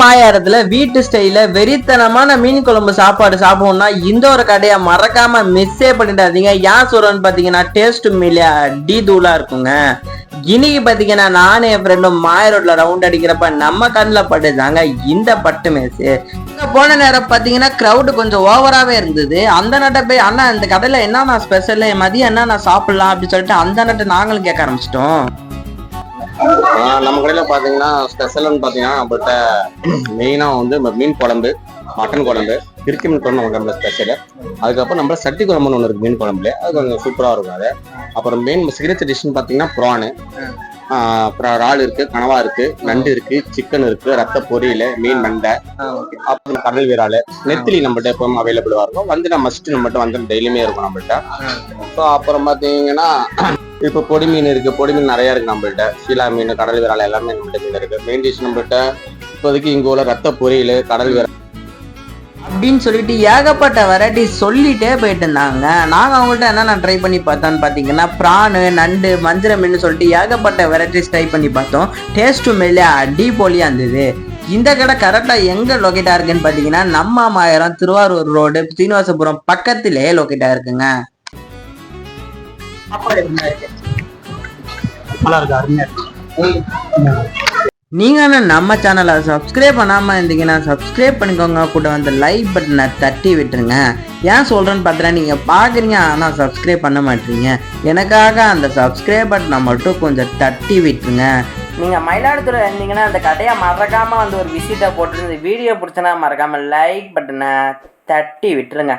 மாயாரத்துல வீட்டு ஸ்டைல வெறித்தனமான மீன் குழம்பு சாப்பாடு சாப்பிடணும்னா இந்த ஒரு கடையை மறக்காம மிஸ்ஸே பண்ணிடாதீங்க. ஏன் சொல்றேன்னு பாத்தீங்கன்னா டேஸ்ட் மில்லியா டி தூளா இருக்குங்க. இன்னைக்கு பார்த்தீங்கன்னா நானும் என் ஃப்ரெண்டும் மாய ரோட்ல ரவுண்ட் அடிக்கிறப்ப நம்ம கண்ணில் பட்டுதாங்க இந்த பட்டு மேசு போன நேரம் பார்த்தீங்கன்னா க்ரௌடு கொஞ்சம் ஓவராகவே இருந்தது. அந்த நட்டை போய் அண்ணா இந்த கடையில் என்னென்ன ஸ்பெஷல் மதியம் என்னென்ன சாப்பிடலாம்? அப்படின்னு சொல்லிட்டு அந்த நட்டை நாங்களும் கேட்க ஆரம்பிச்சிட்டோம். நம்ம கடையில பாத்தீங்கன்னா ஸ்பெஷல்னு பாத்தீங்கன்னா நம்மள்ட்ட மெயினா வந்து நம்ம மீன் குழம்பு மட்டன் குழம்பு திருச்சி மீன் குழம்பு நம்ம ஸ்பெஷலு ஸ்பெஷல் அதுக்கப்புறம் நம்ம சட்டி குழம்புன்னு ஒன்று இருக்கு மீன் குழம்புல. அது கொஞ்சம் சூப்பராக இருக்கும் அது. அப்புறம் மெயின் சிக்னேச்சர் டிஷ்னு பார்த்தீங்கன்னா ப்ரானு அப்புறம் இறால் இருக்கு கனவா இருக்கு நண்டு இருக்கு சிக்கன் இருக்கு ரத்த பொரியல் மீன் மண்டை. அப்புறம் கடல் விரால் நெத்திலி நம்மள்ட்ட எப்பவும் அவைலபிளா இருக்கும். வந்து நம்ம மஸ்ட் நம்மள்ட்ட வந்து டெய்லியுமே இருக்கும் நம்மள்ட்ட. ஸோ அப்புறம் பாத்தீங்கன்னா இப்போ பொடி மீன் இருக்கு. பொடி மீன் நிறைய இருக்கு நம்மள்ட்ட. சீலா மீன் கடல் விரால் எல்லாமே நம்மள்ட்ட மீன் இருக்கு. மெயின் டிஷ் நம்மள்ட்ட இப்போதைக்கு இங்க உள்ள ரத்த பொரியல் கடல் விரால் அப்படின்னு சொல்லிட்டு ஏகப்பட்ட வெரைட்டி சொல்லிட்டே போயிட்டு இருந்தாங்க நாங்கள் அவங்கள்ட்ட என்னென்ன ட்ரை பண்ணி பார்த்தோன்னு பார்த்தீங்கன்னா ப்ரானு நண்டு மஞ்சள் மீன் சொல்லிட்டு ஏகப்பட்ட வெரைட்டிஸ் ட்ரை பண்ணி பார்த்தோம். டேஸ்ட்டும் மேலே அடி போலியாக இருந்தது. இந்த கடை கரெக்டாக எங்கே லொக்கேட்டாக இருக்குன்னு பார்த்தீங்கன்னா நம்ம மாயிரம் திருவாரூர் ரோடு சீனிவாசபுரம் பக்கத்திலே லொக்கேட்டாக இருக்குங்க. நல்லா இருக்கு அருமையா இருக்கு. நீங்கள் என்ன நம்ம சேனலை சப்ஸ்கிரைப் பண்ணாமல் இருந்தீங்கன்னா சப்ஸ்கிரைப் பண்ணிக்கோங்க. கூட வந்து லைக் பட்டனை தட்டி விட்டுருங்க. ஏன் சொல்கிறேன்னு பார்த்தா நீங்கள் பார்க்குறீங்க ஆனால் சப்ஸ்கிரைப் பண்ண மாட்டீங்க. எனக்காக அந்த சப்ஸ்கிரைப் பட்டனை மட்டும் கொஞ்சம் தட்டி விட்டுருங்க. நீங்கள் மயிலாடுதுறை இருந்தீங்கன்னா அந்த கடையை மறக்காமல் வந்து ஒரு விசிட்டை போட்டு வீடியோ பிடிச்சனா மறக்காமல் லைக் பட்டனை தட்டி விட்டுருங்க.